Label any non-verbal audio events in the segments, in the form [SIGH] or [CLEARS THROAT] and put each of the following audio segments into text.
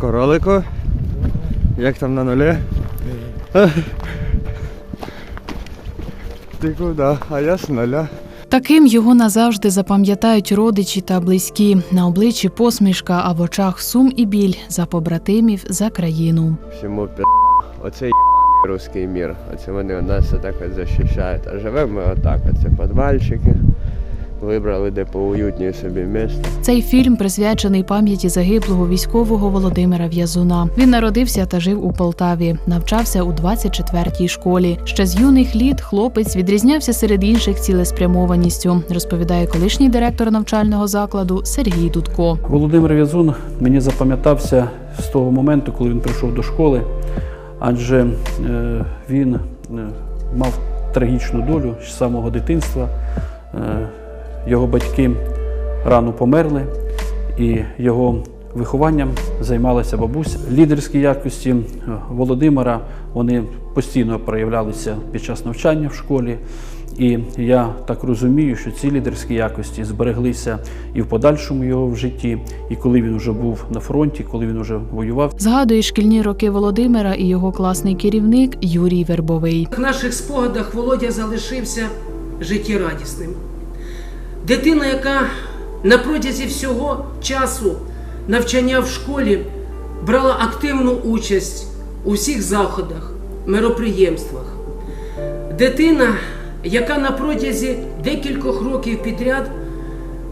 Королику. Як там на нулі? Ти куди? А я з нуля. Таким його назавжди запам'ятають родичі та близькі. На обличчі посмішка, а в очах сум і біль за побратимів, за країну. Всьому пі... Оце єбаний русський мір. Оце вони у нас отак от захищають. А живемо ми отак. Оце підвальчики. Вибрали де поуютніше собі місце. Цей фільм присвячений пам'яті загиблого військового Володимира В'язуна. Він народився та жив у Полтаві, навчався у 24-й школі. Ще з юних літ хлопець відрізнявся серед інших цілеспрямованістю, розповідає колишній директор навчального закладу Сергій Дудко. Володимир В'язун мені запам'ятався з того моменту, коли він прийшов до школи, адже е, він е, мав трагічну долю з самого дитинства. Його батьки рано померли, і його вихованням займалася бабуся. Лідерські якості е, Володимира вони постійно проявлялися під час навчання в школі. І я так розумію, що ці лідерські якості збереглися і в подальшому його в житті, і коли він вже був на фронті, коли він вже воював. Згадує шкільні роки Володимира і його класний керівник Юрій Вербовий. В наших спогадах Володя залишився життєрадісним. Дитина, яка на протязі всього часу навчання в школі брала активну участь у всіх заходах, мероприємствах. Дитина, яка на протязі декількох років підряд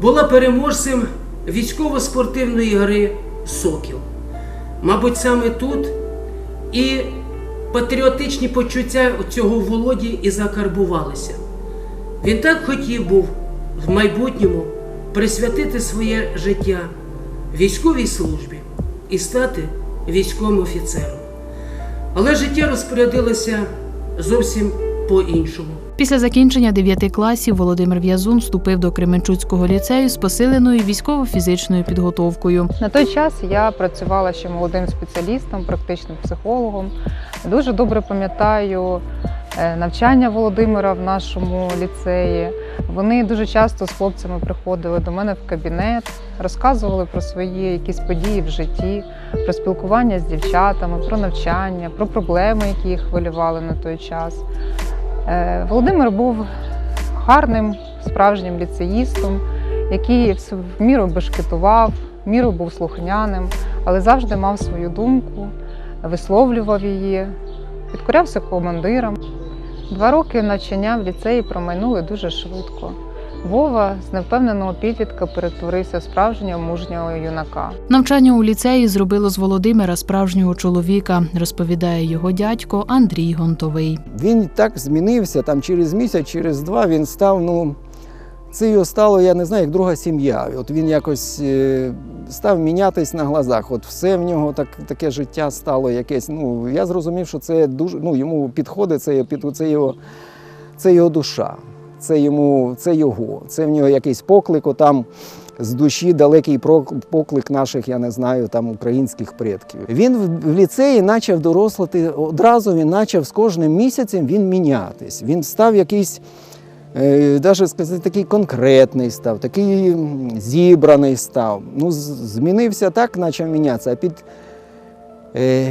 була переможцем військово-спортивної гри Сокіл. Мабуть, саме тут і патріотичні почуття цього Володі і закарбувалися. Він так хотів був в майбутньому присвятити своє життя військовій службі і стати військовим офіцером. Але життя розпорядилося зовсім по-іншому. Після закінчення 9 класів Володимир В'язун вступив до Кременчуцького ліцею з посиленою військово-фізичною підготовкою. На той час я працювала ще молодим спеціалістом, практичним психологом. Дуже добре пам'ятаю е, навчання Володимира в нашому ліцеї. Вони дуже часто з хлопцями приходили до мене в кабінет, розказували про свої якісь події в житті, про спілкування з дівчатами, про навчання, про проблеми, які їх хвилювали на той час. Е, Володимир був гарним, справжнім ліцеїстом, який в міру бешкетував, в міру був слухняним, але завжди мав свою думку, висловлював її, підкорявся командирам. Два роки навчання в ліцеї промайнули дуже швидко. Вова з невпевненого підлітка перетворився в справжнього мужнього юнака. Навчання у ліцеї зробило з Володимира справжнього чоловіка, розповідає його дядько Андрій Гонтовий. Він так змінився, там через місяць, через два він став, ну, це його стало, я не знаю, як друга сім'я. От він якось е, став мінятись на глазах. От все в нього так, таке життя стало якесь. Ну, я зрозумів, що це дуже, ну, йому підходить, це, це, його, це його душа, це, йому, це його, це в нього якийсь поклик, там з душі далекий поклик наших, я не знаю, там українських предків. Він в- ліцеї почав дорослити, одразу він почав з кожним місяцем він мінятись. Він став якийсь, е, навіть сказати, такий конкретний став, такий зібраний став. Ну, змінився так, почав мінятися. А під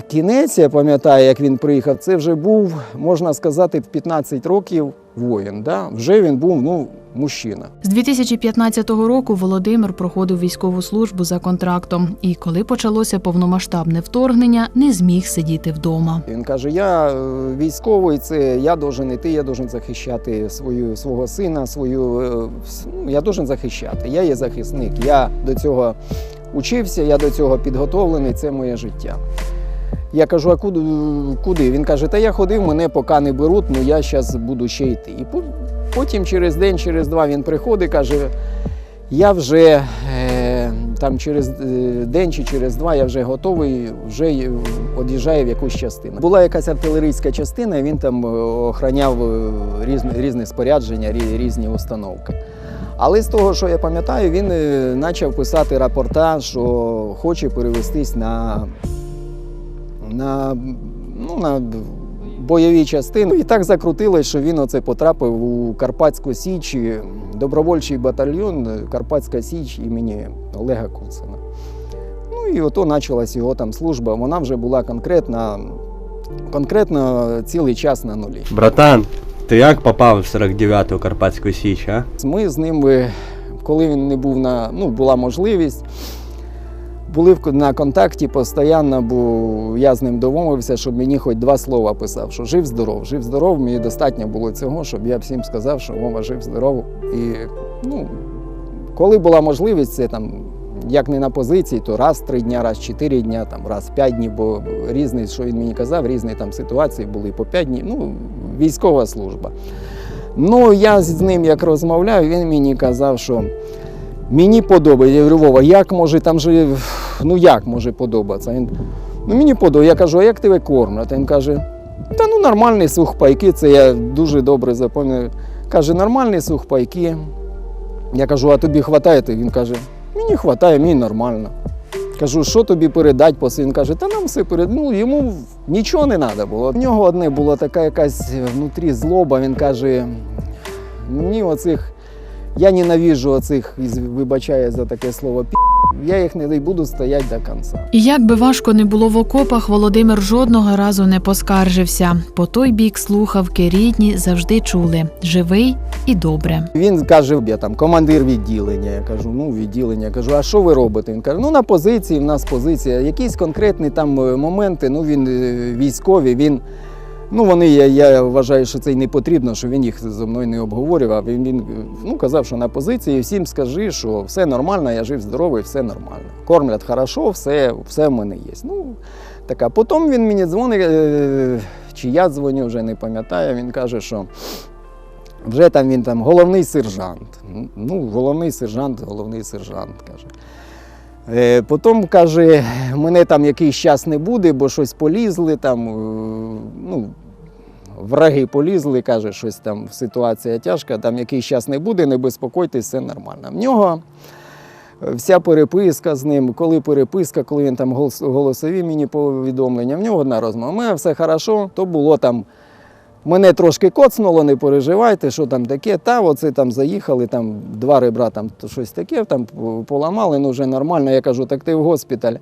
кінець, я пам'ятаю, як він приїхав, це вже був, можна сказати, в 15 років воїн. Да? Вже він був ну, мужчина. З 2015 року Володимир проходив військову службу за контрактом, і коли почалося повномасштабне вторгнення, не зміг сидіти вдома. Він каже: Я е, військовий, це я должен іти, я должен захищати свою свого сина, свою е, ну, я должен захищати. Я є захисник. Я до цього учився, я до цього підготовлений, це моє життя. Я кажу, а куди? Він каже, та я ходив, мене поки не беруть, ну я зараз буду ще йти. І потім через день, через два він приходить, каже, я вже е, там через е, день чи через два я вже готовий, вже од'їжджаю в якусь частину. Була якась артилерійська частина, і він там е, охраняв різне, різне спорядження, різні установки. Але з того, що я пам'ятаю, він е, почав писати рапорта, що хоче перевестись на, на, ну, на бойові частини. І так закрутилось, що він оце потрапив у Карпатську Січ, добровольчий батальйон Карпатська Січ імені Олега Куцина. Ну і ото почалась його там служба. Вона вже була конкретна, конкретно цілий час на нулі. Братан, ти як попав в 49-ту Карпатську Січ, а? Ми з ним, е, коли він не був на, ну, була можливість, були на контакті постійно, бо я з ним домовився, щоб мені хоч два слова писав, що жив здоров, жив здоров, мені достатньо було цього, щоб я всім сказав, що Вова жив здоров. І ну, коли була можливість, це там. Як не на позиції, то раз три дня, раз чотири дня, там, раз п'ять днів, бо різні, що він мені казав, різні там ситуації були по п'ять днів. Ну, військова служба. Ну, я з ним як розмовляю, він мені казав, що мені подобається. Я говорю, Вова, як може там же, ну як може подобатися? Він, ну мені подобається. Я кажу, а як тебе кормлять? Він каже, та ну нормальні сухпайки, це я дуже добре запам'ятаю. Каже, нормальні сухпайки. Я кажу, а тобі вистачає? Він каже, мені вистачає, мені нормально. Кажу, що тобі передати по Він каже, та нам все перед. Ну, йому нічого не треба було. В нього одне була така якась внутрі злоба. Він каже, мені оцих, я ненавіжу оцих, вибачаю за таке слово, пі. Я їх не буду стояти до кінця. І як би важко не було в окопах, Володимир жодного разу не поскаржився. По той бік слухавки рідні завжди чули живий і добре. Він каже, я там командир відділення. Я кажу, ну відділення. Я кажу, а що ви робите? Він каже, ну на позиції, в нас позиція. Якісь конкретні там е, моменти, ну він е, військовий, він. Ну, вони, я, я вважаю, що це й не потрібно, що він їх зі мною не обговорював. Він, він ну, казав, що на позиції всім скажи, що все нормально, я жив здоровий, все нормально. Кормлять хорошо, все, все в мене є. Ну, така. Потім він мені дзвонить, е, чи я дзвоню, вже не пам'ятаю. Він каже, що вже там він там головний сержант. Ну, головний сержант, головний сержант каже. Е, Потім каже, мене там якийсь час не буде, бо щось полізли там. е, Ну, враги полізли, каже, щось там ситуація тяжка, там якийсь час не буде, не безпокойтесь, все нормально. В нього вся переписка з ним, коли переписка, коли він там голосові мені повідомлення, в нього одна розмова. У мене все хорошо, то було там. Мене трошки коцнуло, не переживайте, що там таке. Та оце там заїхали, там два ребра, там щось таке, там поламали, ну вже нормально. Я кажу, так ти в госпіталь.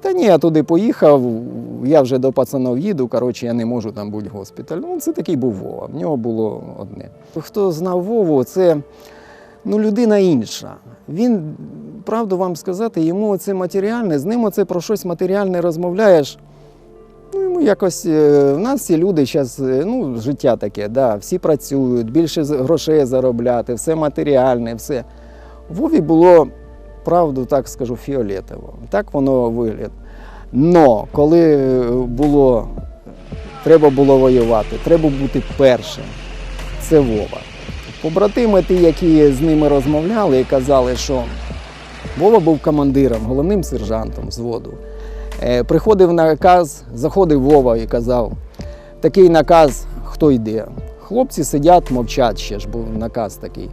Та ні, я туди поїхав, я вже до пацанів їду, коротше, я не можу там бути в госпіталь. Ну, це такий був Вова. В нього було одне. Хто знав Вову, це ну, людина інша. Він, правду вам сказати, йому це матеріальне, з ним оце про щось матеріальне розмовляєш. Ну, якось е, в нас всі люди зараз, ну, життя таке, да, всі працюють, більше грошей заробляти, все матеріальне, все. Вові було, правду так скажу, фіолетово. Так воно виглядає. Но коли е, було, треба було воювати, треба бути першим. Це Вова. Побратими ті, які з ними розмовляли і казали, що Вова був командиром, головним сержантом взводу. Е, Приходив наказ, заходив Вова і казав, такий наказ, хто йде. Хлопці сидять, мовчать ще ж, був наказ такий.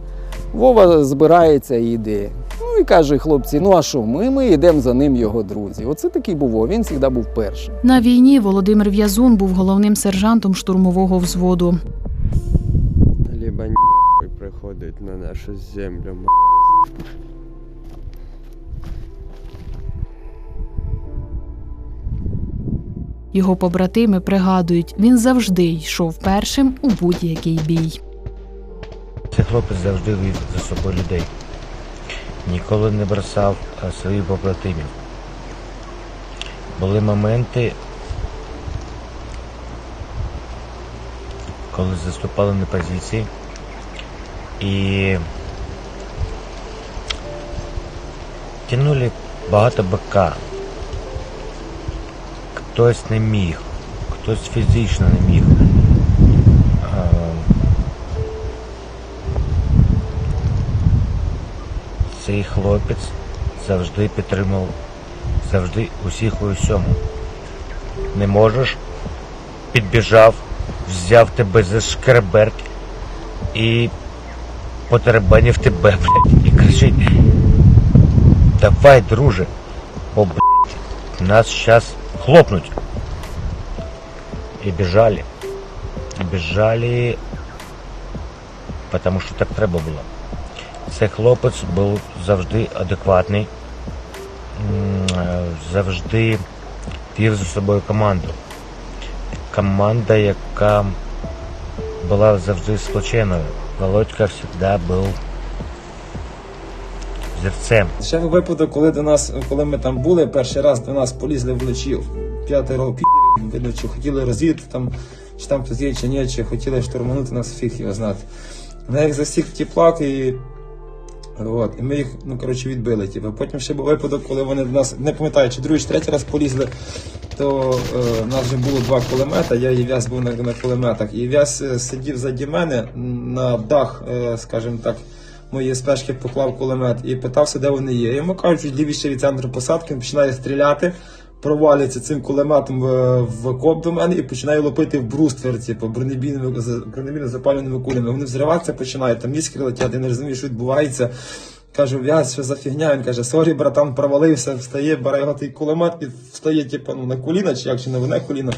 Вова збирається і йде. Ну і каже хлопці: ну а що, ми, ми йдемо за ним, його друзі. Оце такий був він завжди був першим. На війні Володимир В'язун був головним сержантом штурмового взводу. Либо нахуй приходить на нашу землю. Його побратими пригадують, він завжди йшов першим у будь-який бій. Цей хлопець завжди вів за собою людей. Ніколи не бросав е, своїх побратимів. Були моменти, коли заступали на позиції і тянули багато БК. Хтось не міг, хтось фізично не міг. Е, цей хлопець завжди підтримував, завжди усіх у усьому. Не можеш, підбіжав, взяв тебе за шкерберт і потеребанив тебе, [LAUGHS] блядь, і кричить. Давай, друже, бо, блядь, нас сейчас хлопнуть. І біжали. І біжали, потому що так треба було. Цей хлопець був завжди адекватний. Завжди вів за собою команду. Команда, яка була завжди сплоченою. Володька завжди був зірцем. Ще випадок, коли до нас, коли ми там були, перший раз до нас полізли вночі п'ятеро підерів, видно, чи хотіли розвідати там, чи там хтось є, чи ні, чи хотіли штурманути нас фіг його знати. Вони їх засік в тіплак і. От, і ми їх, ну коротше, відбили. Типу. Потім ще був випадок, коли вони до нас, не пам'ятаю, чи другий, чи третій раз полізли, то е, у нас вже було два кулемета, я і В'яз був на, на кулеметах. І В'яз е, сидів заді мене на дах, е, скажімо так, моєї спешки поклав кулемет і питався, де вони є. Йому кажуть, лівіше від центру посадки, починає стріляти, провалюється цим кулеметом в, в коп до мене і починає лопити в бруствер, типу, бронебійними бронебійно запалюваними кулями. Вони взриватися починають, там іскри летять, я не розумію, що відбувається. Кажу, в'яз, що за фігня? Він каже, сорі, братан, провалився, встає, бере його той кулемет і встає, типу, ну, на коліна, чи як, чи на одне коліно.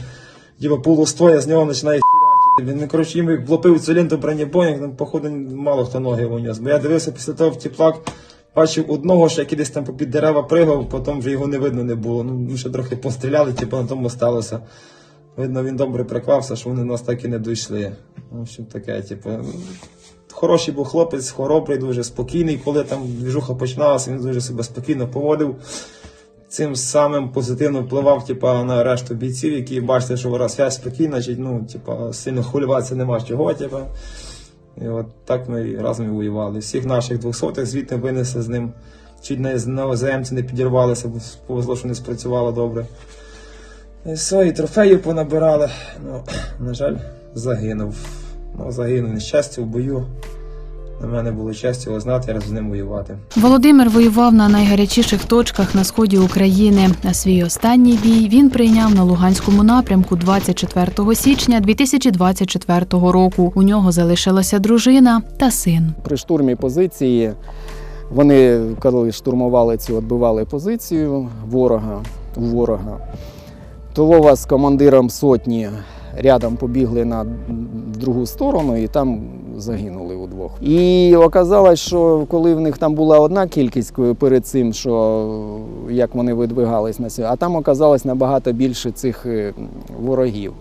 Типу, полустоя з нього починає хірячити. Він, ну, коротше, їм як влупив цю ленту бронебойник, там, походу, мало хто ноги унес. Бо я дивився після того в тіплак, бачив одного, що який десь там попід дерева пригав, потім вже його не видно не було. Ну, ще трохи постріляли, типу, на тому сталося. Видно, він добре приклався, що вони нас так і не дійшли. В общем, таке, типу. Хороший був хлопець, хоробрий, дуже спокійний. Коли там двіжуха починалася, він дуже себе спокійно поводив. Цим самим позитивно впливав типа, на решту бійців, які бачите, що вона связь спокійна, значить, ну, типа, сильно хвилюватися нема чого. Типа. І от так ми разом і воювали. Всіх наших двохсотих звідти винесли з ним. Чуть не на не підірвалися, бо повезло, що не спрацювало добре. І все, і трофеї понабирали. Ну, [CLEARS THROAT] на жаль, загинув. Ну, загинув нещастя в бою. На мене було щастя його знати, разом з ним воювати. Володимир воював на найгарячіших точках на сході України. А свій останній бій він прийняв на Луганському напрямку 24 січня 2024 року. У нього залишилася дружина та син. При штурмі позиції вони, коли штурмували цю, відбивали позицію ворога, у ворога, то Вова з командиром сотні рядом побігли на другу сторону і там загинули удвох. І оказалось, що коли в них там була одна кількість перед цим, що як вони видвигались на сьогодні, а там оказалось набагато більше цих е, ворогів.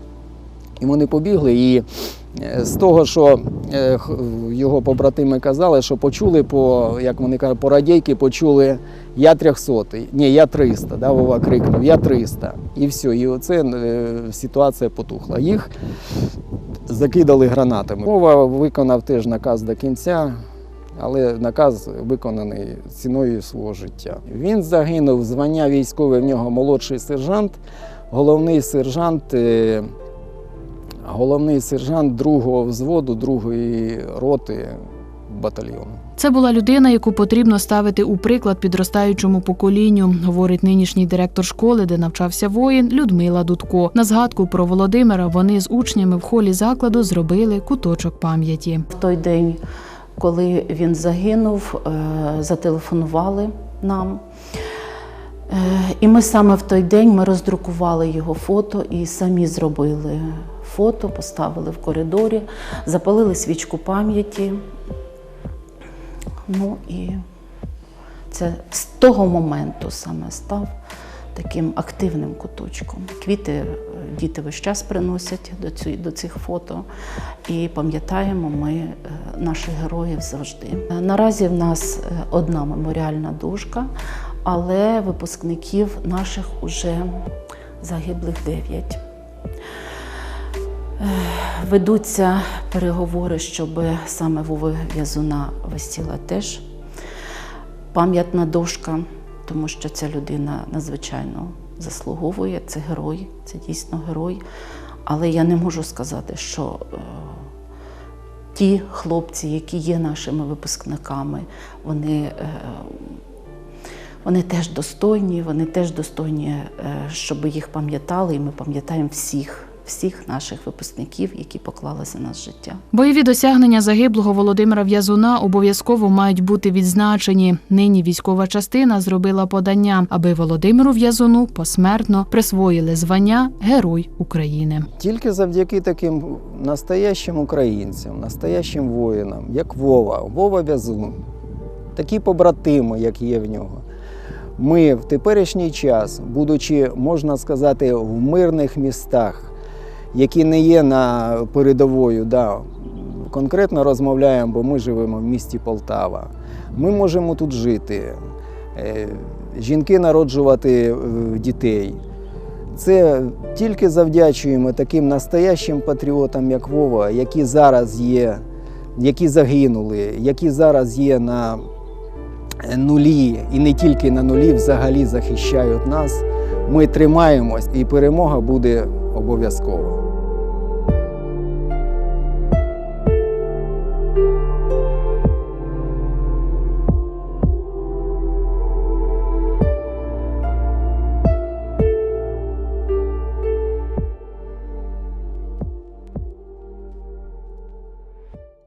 І вони побігли, і е, з того, що е, його побратими казали, що почули по, як вони кажуть, по радійки почули я 300, ні, я 300, да, Вова крикнув, я 300. І все, і оце е, ситуація потухла. Їх закидали гранатами. Вова виконав теж наказ до кінця. Але наказ виконаний ціною свого життя. Він загинув, звання військове в нього молодший сержант, головний сержант головний сержант другого взводу, другої роти батальйону. Це була людина, яку потрібно ставити у приклад підростаючому поколінню, говорить нинішній директор школи, де навчався воїн Людмила Дудко. На згадку про Володимира вони з учнями в холі закладу зробили куточок пам'яті. В той день, коли він загинув, е, зателефонували нам. Е, І ми саме в той день ми роздрукували його фото і самі зробили фото, поставили в коридорі, запалили свічку пам'яті. Ну і це з того моменту саме став таким активним куточком. Квіти е, діти весь час приносять до, ці, до цих фото, і пам'ятаємо ми е, наших героїв завжди. Е, Наразі в нас одна меморіальна дошка, але випускників наших уже загиблих дев'ять. Ведуться переговори, щоб саме Вови В'язуна висіла теж пам'ятна дошка, тому що ця людина надзвичайно заслуговує. Це герой, це дійсно герой. Але я не можу сказати, що е, ті хлопці, які є нашими випускниками, вони, е, вони теж достойні, вони теж достойні, е, щоб їх пам'ятали, і ми пам'ятаємо всіх, всіх наших випускників, які поклали за нас життя. Бойові досягнення загиблого Володимира В'язуна обов'язково мають бути відзначені. Нині військова частина зробила подання, аби Володимиру В'язуну посмертно присвоїли звання Герой України. Тільки завдяки таким настоящим українцям, настоящим воїнам, як Вова, Вова В'язун, такі побратими, як є в нього, Ми в теперішній час, будучи, можна сказати, в мирних містах, які не є на передовою, да, конкретно розмовляємо, бо ми живемо в місті Полтава. Ми можемо тут жити, е, жінки народжувати е, дітей. Це тільки завдячуємо таким настоящим патріотам, як Вова, які зараз є, які загинули, які зараз є на нулі і не тільки на нулі, взагалі захищають нас. Ми тримаємось, і перемога буде обов'язково.